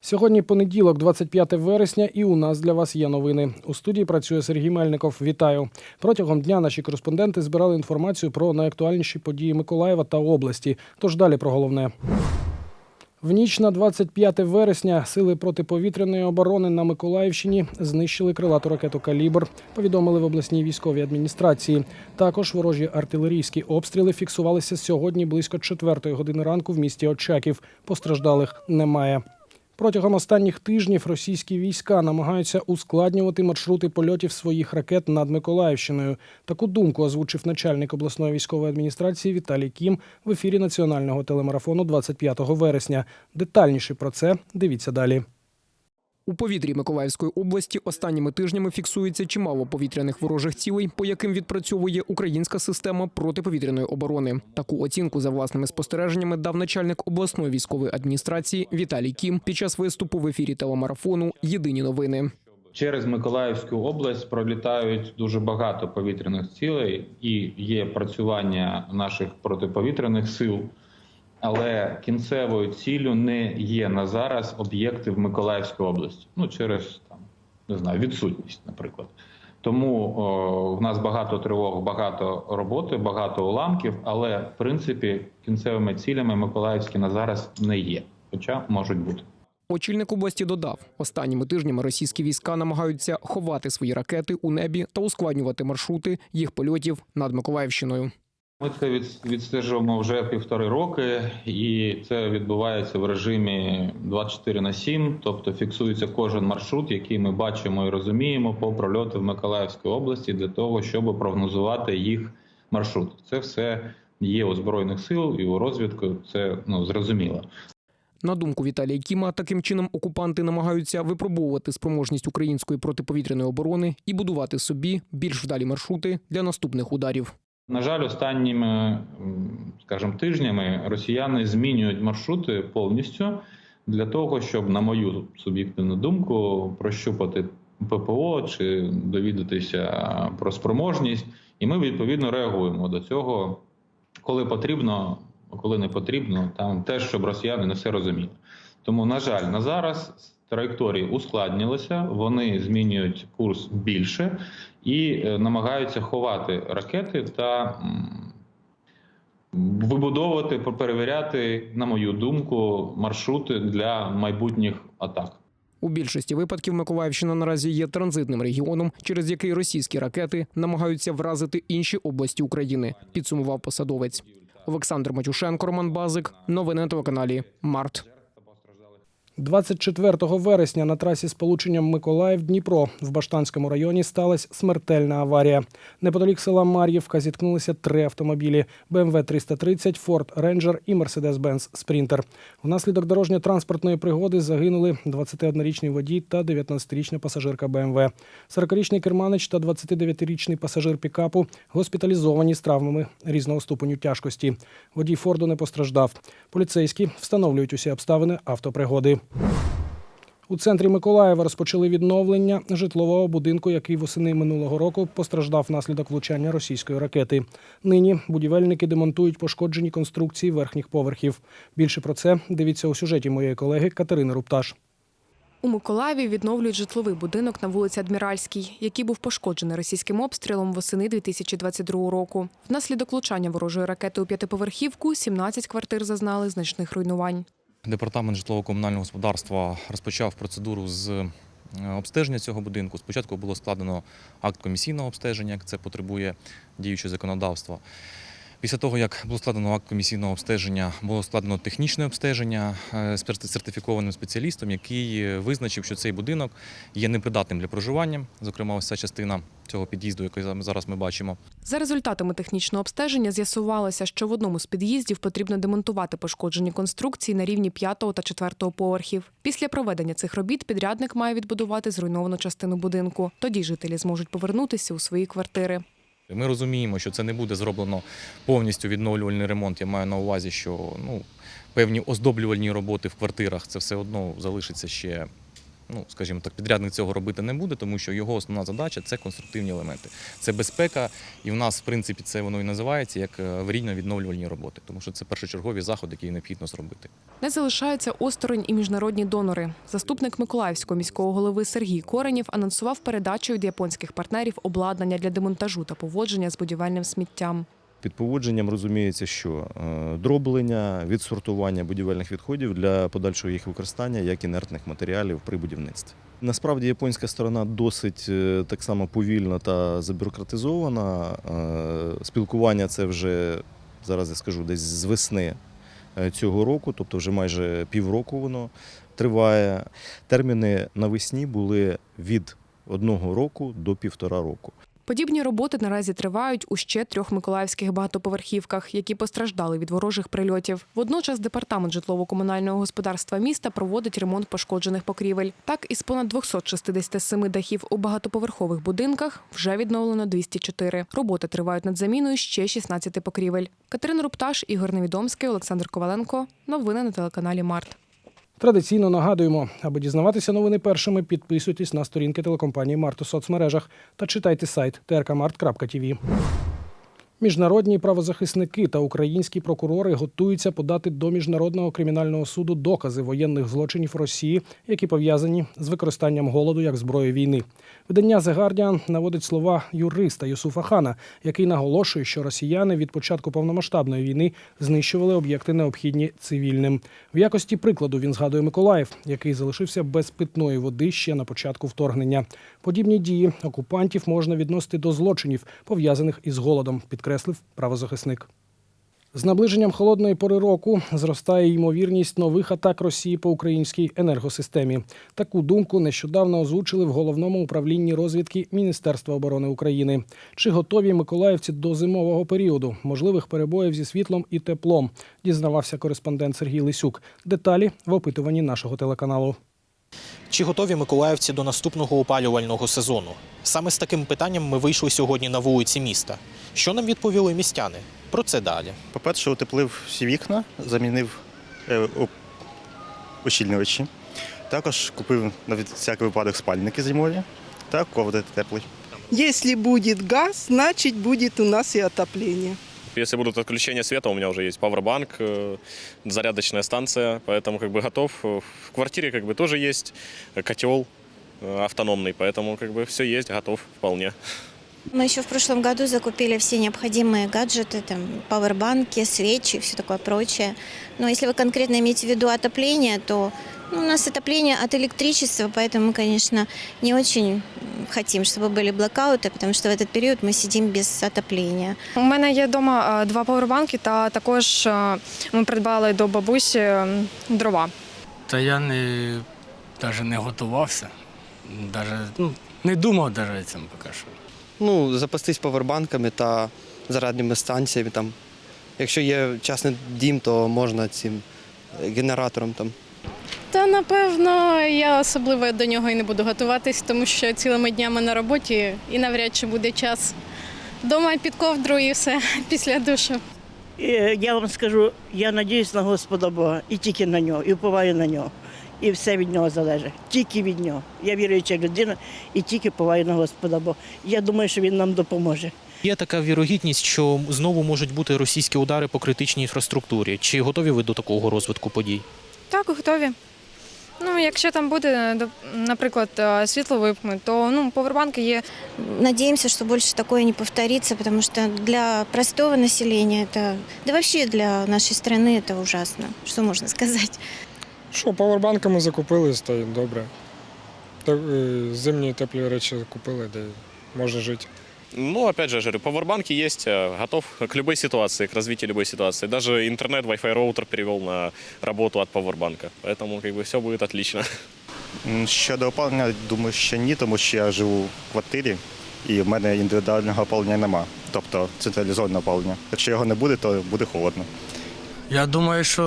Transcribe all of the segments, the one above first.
Сьогодні понеділок, 25 вересня, і у нас для вас є новини. У студії працює Сергій Мельников. Вітаю. Протягом дня наші кореспонденти збирали інформацію про найактуальніші події Миколаєва та області. Тож далі про головне. В ніч на 25 вересня сили протиповітряної оборони на Миколаївщині знищили крилату ракету Калібр. Повідомили в обласній військовій адміністрації. Також ворожі артилерійські обстріли фіксувалися сьогодні близько 4 години ранку в місті Очаків. Постраждалих немає. Протягом останніх тижнів російські війська намагаються ускладнювати маршрути польотів своїх ракет над Миколаївщиною. Таку думку озвучив начальник обласної військової адміністрації Віталій Кім в ефірі національного телемарафону 25 вересня. Детальніше про це дивіться далі. У повітрі Миколаївської області останніми тижнями фіксується чимало повітряних ворожих цілей, по яким відпрацьовує українська система протиповітряної оборони. Таку оцінку за власними спостереженнями дав начальник обласної військової адміністрації Віталій Кім під час виступу в ефірі телемарафону Єдині новини. Через Миколаївську область пролітають дуже багато повітряних цілей, і є працювання наших протиповітряних сил. Але кінцевою ціллю не є на зараз об'єкти в Миколаївській області. Ну через там не знаю відсутність, наприклад. Тому о, в нас багато тривог, багато роботи, багато уламків. Але в принципі кінцевими цілями Миколаївські на зараз не є, хоча можуть бути. Очільник області додав, останніми тижнями російські війська намагаються ховати свої ракети у небі та ускладнювати маршрути їх польотів над Миколаївщиною. Ми це від- відстежуємо вже півтори роки, і це відбувається в режимі 24 на 7, тобто фіксується кожен маршрут, який ми бачимо і розуміємо по прольоту в Миколаївській області для того, щоб прогнозувати їх маршрут. Це все є у збройних сил і у розвідку. Це ну зрозуміло. На думку Віталія Кіма, таким чином окупанти намагаються випробовувати спроможність української протиповітряної оборони і будувати собі більш вдалі маршрути для наступних ударів. На жаль, останніми, скажімо, тижнями росіяни змінюють маршрути повністю для того, щоб, на мою суб'єктивну думку, прощупати ППО чи довідатися про спроможність. І ми відповідно реагуємо до цього, коли потрібно, коли не потрібно, там теж, щоб росіяни не все розуміли. Тому, на жаль, на зараз траєкторії ускладнилися, вони змінюють курс більше і е, намагаються ховати ракети та вибудовувати, перевіряти, на мою думку, маршрути для майбутніх атак. У більшості випадків Миколаївщина наразі є транзитним регіоном, через який російські ракети намагаються вразити інші області України. Підсумував посадовець Олександр Матюшенко, Роман Базик. Новини на телеканалі Март. 24 вересня на трасі з полученням Миколаїв-Дніпро в Баштанському районі сталася смертельна аварія. Неподалік села Мар'ївка зіткнулися три автомобілі: БМВ 330, Форд Рейнджер і Мерседес-Бенц Спрінтер. Внаслідок дорожньо-транспортної пригоди загинули 21-річний водій та 19-річна пасажирка БМВ. 40-річний керманич та 29-річний пасажир пікапу госпіталізовані з травмами різного ступеню тяжкості. Водій Форду не постраждав. Поліцейські встановлюють усі обставини автопригоди. У центрі Миколаєва розпочали відновлення житлового будинку, який восени минулого року постраждав внаслідок влучання російської ракети. Нині будівельники демонтують пошкоджені конструкції верхніх поверхів. Більше про це дивіться у сюжеті моєї колеги Катерини Рупташ. У Миколаєві відновлюють житловий будинок на вулиці Адміральській, який був пошкоджений російським обстрілом восени 2022 року. Внаслідок влучання ворожої ракети у п'ятиповерхівку 17 квартир зазнали значних руйнувань. Департамент житлово-комунального господарства розпочав процедуру з е, обстеження цього будинку. Спочатку було складено акт комісійного обстеження, як це потребує діючого законодавство. Після того, як було складено акт комісійного обстеження, було складено технічне обстеження е, з сертифікованим спеціалістом, який е, визначив, що цей будинок є непридатним для проживання. Зокрема, ось ця частина цього під'їзду, який зараз ми бачимо. За результатами технічного обстеження з'ясувалося, що в одному з під'їздів потрібно демонтувати пошкоджені конструкції на рівні 5 та 4 поверхів. Після проведення цих робіт підрядник має відбудувати зруйновану частину будинку. Тоді жителі зможуть повернутися у свої квартири. Ми розуміємо, що це не буде зроблено повністю відновлювальний ремонт. Я маю на увазі, що ну, певні оздоблювальні роботи в квартирах це все одно залишиться ще ну скажімо так, підрядник цього робити не буде, тому що його основна задача це конструктивні елементи, це безпека, і в нас, в принципі, це воно і називається як е, аварійно-відновлювальні роботи, тому що це першочергові заходи, які необхідно зробити. Не залишаються осторонь і міжнародні донори. Заступник Миколаївського міського голови Сергій Коренів анонсував передачу від японських партнерів обладнання для демонтажу та поводження з будівельним сміттям. Під поводженням розуміється, що е, дроблення, відсортування будівельних відходів для подальшого їх використання як інертних матеріалів при будівництві. Насправді японська сторона досить е, так само повільна та забюрократизована. Е, Спілкування це вже зараз я скажу десь з весни цього року, тобто вже майже півроку воно триває. Терміни навесні були від одного року до півтора року. Подібні роботи наразі тривають у ще трьох миколаївських багатоповерхівках, які постраждали від ворожих прильотів. Водночас департамент житлово-комунального господарства міста проводить ремонт пошкоджених покрівель. Так, із понад 267 дахів у багатоповерхових будинках вже відновлено 204. Роботи тривають над заміною ще 16 покрівель. Катерина Рупташ, Ігор Невідомський, Олександр Коваленко. Новини на телеканалі Март. Традиційно нагадуємо, аби дізнаватися новини першими, підписуйтесь на сторінки телекомпанії Март у соцмережах та читайте сайт trkmart.tv. Міжнародні правозахисники та українські прокурори готуються подати до міжнародного кримінального суду докази воєнних злочинів Росії, які пов'язані з використанням голоду як зброї війни. Видання The Guardian наводить слова юриста Юсуфа Хана, який наголошує, що росіяни від початку повномасштабної війни знищували об'єкти, необхідні цивільним. В якості прикладу він згадує Миколаїв, який залишився без питної води ще на початку вторгнення. Подібні дії окупантів можна відносити до злочинів, пов'язаних із голодом, підкреслив правозахисник. З наближенням холодної пори року зростає ймовірність нових атак Росії по українській енергосистемі. Таку думку нещодавно озвучили в головному управлінні розвідки Міністерства оборони України. Чи готові миколаївці до зимового періоду, можливих перебоїв зі світлом і теплом? Дізнавався кореспондент Сергій Лисюк. Деталі в опитуванні нашого телеканалу. Чи готові миколаївці до наступного опалювального сезону? Саме з таким питанням ми вийшли сьогодні на вулиці міста. Що нам відповіли містяни? Про це далі. По-перше, утеплив всі вікна, замінив е, ощільнювачі. Також купив на всякий випадок спальники зимові та ковдри теплі. Если будет газ, значит будет у нас и отопление. Если будут отключения света, у меня уже есть пауэрбанк, э, зарядочная станция, поэтому как бы готов. В квартире как бы тоже есть котел э, автономный, поэтому как бы все есть, готов вполне. Мы еще в прошлом году закупили все необходимые гаджеты, там, пауэрбанки, свечи, все такое прочее. Но если вы конкретно имеете в виду отопление, то ну, у нас отопление от электричества, поэтому мы, конечно, не очень хотим, чтобы были блокауты, потому что в этот период мы сидим без отопления. У мене є вдома е, два пауербанки, та також е, ми придбали до бабусі е, дрова. Та я не навіть не готувався. Даже, ну, не думав навіть цим поки що. Ну, запастись павербанками та зарядними станціями. Там. Якщо є частний дім, то можна цим е, генератором там. та напевно я особливо до нього і не буду готуватись, тому що цілими днями на роботі і навряд чи буде час. Дома під ковдру і все після душу. Я вам скажу, я надіюсь на Господа Бога і тільки на нього, і впливаю на нього. І все від нього залежить. Тільки від нього. Я віруюча людина і тільки впливаю на Господа Бога. Я думаю, що він нам допоможе. Є така вірогідність, що знову можуть бути російські удари по критичній інфраструктурі. Чи готові ви до такого розвитку подій? Так, готові. Ну, якщо там буде, до- наприклад, е, світло випне, то ну, павербанки є Надеемся, что больше такое не повторится, потому что для простого населения это, да вообще для нашей страны это ужасно. Что можно сказать? Що, павербанками закупили, стоїть добре. Так, е, зимні теплі речі купили, де можна жити. Ну, опять же, я же говорю, пауэрбанки есть, э, готов к любой ситуации, к развитию любой ситуации. Даже интернет, Wi-Fi роутер перевел на работу от пауэрбанка. Поэтому как бы все будет отлично. М, Щодо опалення, думаю, що ні, тому що я живу в квартирі і в мене індивідуального опалення нема. Тобто централізоване опалення. Якщо його не буде, то буде холодно. Я думаю, що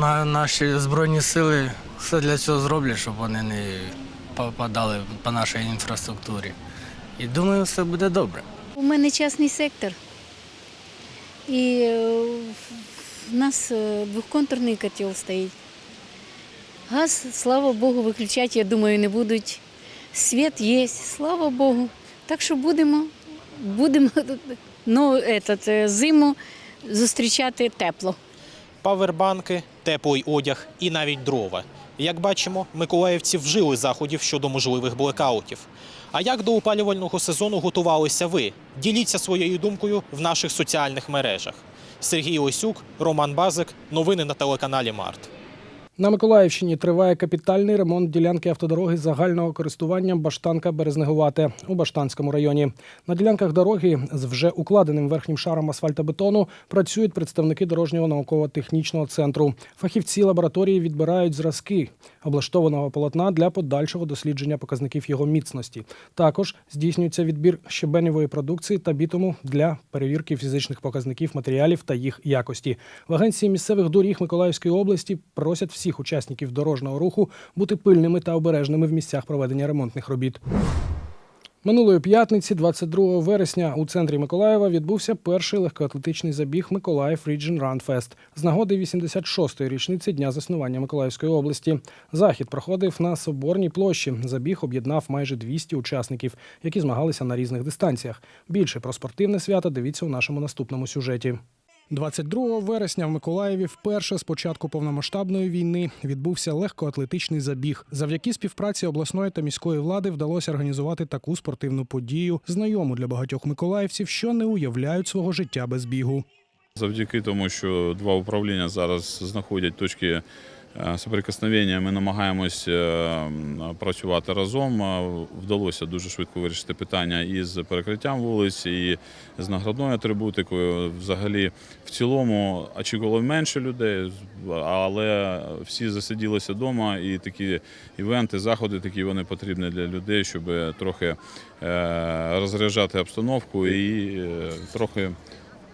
на наші Збройні сили все для цього зроблять, щоб вони не попадали по нашій інфраструктурі. І думаю, все буде добре. У мене частний сектор. І в нас двохконтурний котел стоїть. Газ, слава Богу, виключати, я думаю, не будуть. Світ є, слава Богу. Так що будемо, будемо ну, этот, е, зиму зустрічати тепло. Павербанки, теплий одяг і навіть дрова. Як бачимо, миколаївці вжили заходів щодо можливих блекаутів. А як до опалювального сезону готувалися ви? Діліться своєю думкою в наших соціальних мережах. Сергій Лисюк, Роман Базик. Новини на телеканалі Март. На Миколаївщині триває капітальний ремонт ділянки автодороги загального користування Баштанка Березнегувате у Баштанському районі. На ділянках дороги з вже укладеним верхнім шаром асфальтобетону працюють представники дорожнього науково-технічного центру. Фахівці лабораторії відбирають зразки облаштованого полотна для подальшого дослідження показників його міцності. Також здійснюється відбір щебеневої продукції та бітуму для перевірки фізичних показників матеріалів та їх якості. В агенції місцевих доріг Миколаївської області просять всіх учасників дорожнього руху бути пильними та обережними в місцях проведення ремонтних робіт. Минулої п'ятниці, 22 вересня, у центрі Миколаєва відбувся перший легкоатлетичний забіг Миколаїв Run Fest з нагоди 86-ї річниці дня заснування Миколаївської області. Захід проходив на Соборній площі. Забіг об'єднав майже 200 учасників, які змагалися на різних дистанціях. Більше про спортивне свято дивіться у нашому наступному сюжеті. 22 вересня в Миколаєві вперше з початку повномасштабної війни відбувся легкоатлетичний забіг. Завдяки співпраці обласної та міської влади вдалося організувати таку спортивну подію, знайому для багатьох миколаївців, що не уявляють свого життя без бігу. Завдяки тому, що два управління зараз знаходять точки соприкосновення, ми намагаємось е, працювати разом. Е, Вдалося дуже швидко вирішити питання із перекриттям вулиць і з наградною атрибутикою. Взагалі, в цілому очікувало менше людей, але всі засиділися вдома, і такі івенти, заходи такі вони потрібні для людей, щоб трохи е, розряджати обстановку і е, трохи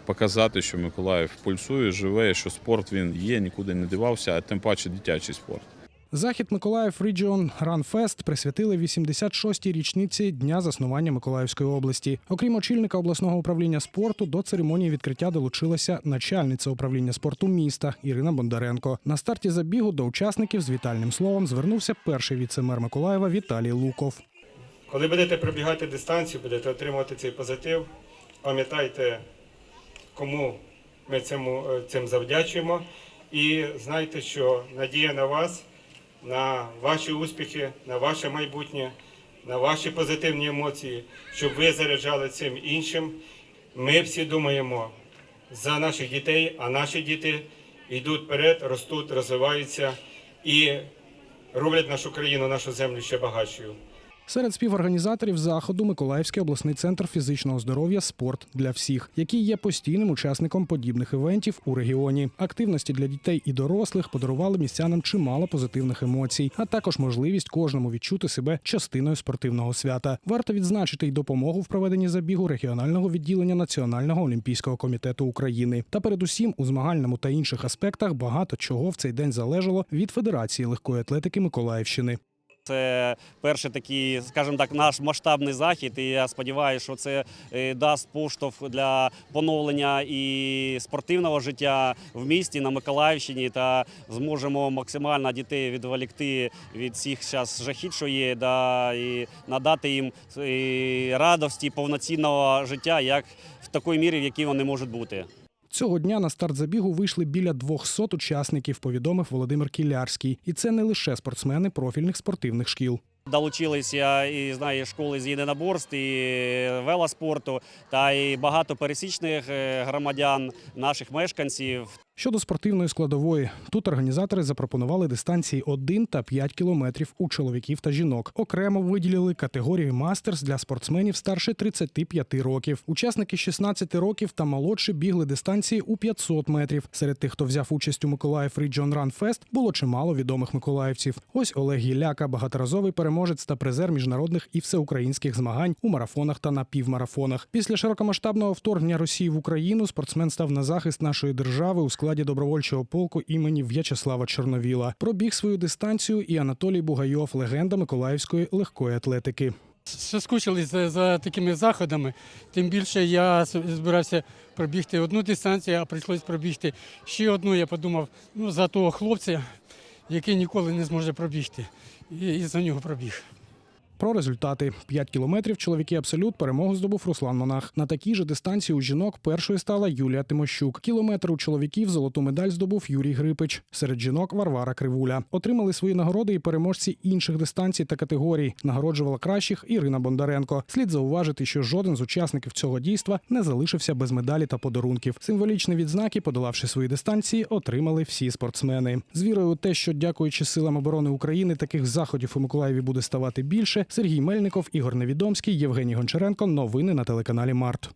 показати, що Миколаїв пульсує, живе, що спорт він є, нікуди не дивався, а тим паче дитячий спорт. Захід Миколаїв Region Run Fest присвятили 86-й річниці дня заснування Миколаївської області. Окрім очільника обласного управління спорту, до церемонії відкриття долучилася начальниця управління спорту міста Ірина Бондаренко. На старті забігу до учасників з вітальним словом звернувся перший віце-мер Миколаєва Віталій Луков. Коли будете пробігати дистанцію, будете отримувати цей позитив, пам'ятайте, кому ми цьому, е, цим завдячуємо. І знайте, що надія на вас, на ваші успіхи, на ваше майбутнє, на ваші позитивні емоції, щоб ви заряджали цим іншим. Ми всі думаємо за наших дітей, а наші діти йдуть вперед, ростуть, розвиваються і роблять нашу країну, нашу землю ще багатшою. Серед співорганізаторів заходу Миколаївський обласний центр фізичного здоров'я Спорт для всіх, який є постійним учасником подібних івентів у регіоні. Активності для дітей і дорослих подарували містянам чимало позитивних емоцій, а також можливість кожному відчути себе частиною спортивного свята. Варто відзначити й допомогу в проведенні забігу регіонального відділення Національного олімпійського комітету України. Та передусім у змагальному та інших аспектах багато чого в цей день залежало від Федерації легкої атлетики Миколаївщини. Це перший такий, скажімо так, наш масштабний захід. І я сподіваюся, що це е, дасть поштовх для поновлення і спортивного життя в місті на Миколаївщині та зможемо максимально дітей відволікти від всіх зараз жахіт, що є, да, і надати їм е, радості повноцінного життя, як в такій мірі, в якій вони можуть бути. Цього дня на старт забігу вийшли біля 200 учасників, повідомив Володимир Кілярський. І це не лише спортсмени профільних спортивних шкіл. Долучилися і знаю школи з єдиноборств, і велоспорту, та і багато пересічних е, громадян, наших мешканців. Щодо спортивної складової, тут організатори запропонували дистанції 1 та 5 кілометрів у чоловіків та жінок. Окремо виділили категорію мастерс для спортсменів старше 35 років. Учасники 16 років та молодші бігли дистанції у 500 метрів. Серед тих, хто взяв участь у Миколаїв Region Run Fest, було чимало відомих миколаївців. Ось Олег Гіляка, багаторазовий переможець та призер міжнародних і всеукраїнських змагань у марафонах та напівмарафонах. Після широкомасштабного вторгнення Росії в Україну спортсмен став на захист нашої держави у складі добровольчого полку імені В'ячеслава Чорновіла. Пробіг свою дистанцію і Анатолій Бугайов, легенда Миколаївської легкої атлетики. Соскучились за, за такими заходами. Тим більше я збирався пробігти одну дистанцію, а прийшлось пробігти ще одну. Я подумав, ну за того хлопця, який ніколи не зможе пробігти. І, і за нього пробіг. Про результати: 5 кілометрів чоловіки абсолют перемогу здобув Руслан Монах. На такій же дистанції у жінок першою стала Юлія Тимощук. Кілометр у чоловіків золоту медаль здобув Юрій Грипич. Серед жінок Варвара Кривуля. Отримали свої нагороди і переможці інших дистанцій та категорій. Нагороджувала кращих Ірина Бондаренко. Слід зауважити, що жоден з учасників цього дійства не залишився без медалі та подарунків. Символічні відзнаки, подолавши свої дистанції, отримали всі спортсмени. З вірою у те, що дякуючи силам оборони України, таких заходів у Миколаєві буде ставати більше. Сергій Мельников, Ігор Невідомський, Євгеній Гончаренко. Новини на телеканалі Март.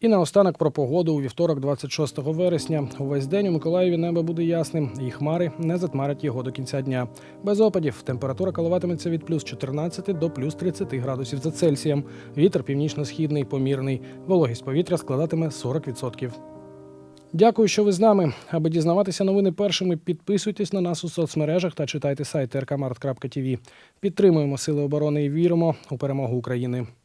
І наостанок про погоду у вівторок, 26 вересня. Увесь день у Миколаєві небо буде ясним, і хмари не затмарять його до кінця дня. Без опадів температура коливатиметься від плюс 14 до плюс 30 градусів за Цельсієм. Вітер північно-східний, помірний. Вологість повітря складатиме 40%. Дякую, що ви з нами. Аби дізнаватися новини першими, підписуйтесь на нас у соцмережах та читайте сайт rkmart.tv. Підтримуємо Сили оборони і віримо у перемогу України.